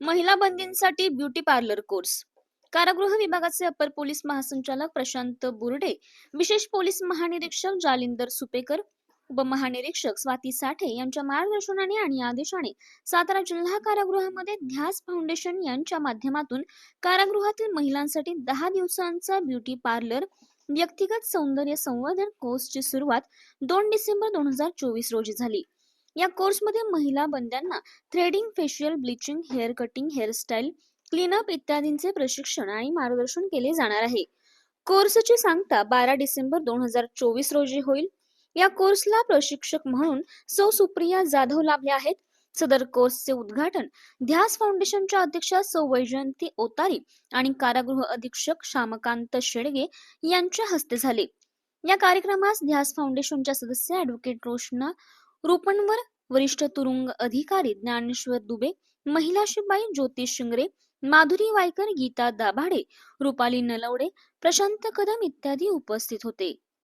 महिला बंदींसाठी beauty parlour course. कारागृह विभागाचे अपर पोलीस महासंचालक प्रशांत बुर्डे विशेष पोलीस महानिरीक्षक जालिंदर सुपेकर उपमहानिरीक्षक स्वाती साठे यांच्या मार्गदर्शनाने आणि आदेशाने सातारा जिल्हा कारागृहामध्ये ध्यास फाउंडेशन यांच्या माध्यमातून कारागृहातील महिलांसाठी दहा दिवसांचा ब्युटी पार्लर व्यक्तिगत सौंदर्य संवर्धन कोर्सची सुरुवात दोन डिसेंबर दोन हजार चोवीस रोजी झाली. या कोर्समध्ये महिला बंद्यांना threading facial bleaching hair cutting hairstyle cleanup इत्यादींचे प्रशिक्षण आणि मार्गदर्शन केले जाणार आहे. कोर्सची सांगता बारा डिसेंबर दोन हजार चोवीस रोजी होईल. या कोर्सला प्रशिक्षक म्हणून सौ सुप्रिया जाधव लाभल्या आहेत. सदर कोर्सचे उद्घाटन ध्यास फाउंडेशनच्या अध्यक्षा सौ वैजयंती ओतारी आणि कारागृह अधीक्षक श्यामकांत शेडगे यांच्या हस्ते झाले. या कार्यक्रमास ध्यास फाउंडेशनच्या सदस्य ऍडव्होकेट रोशना रूपणवर वरिष्ठ तुरुंग अधिकारी ज्ञानेश्वर दुबे महिला शिपाई शिंगरे माधुरी वायकर गीता दाभाडे रुपाली नलवडे प्रशांत कदम इत्यादी उपस्थित होते.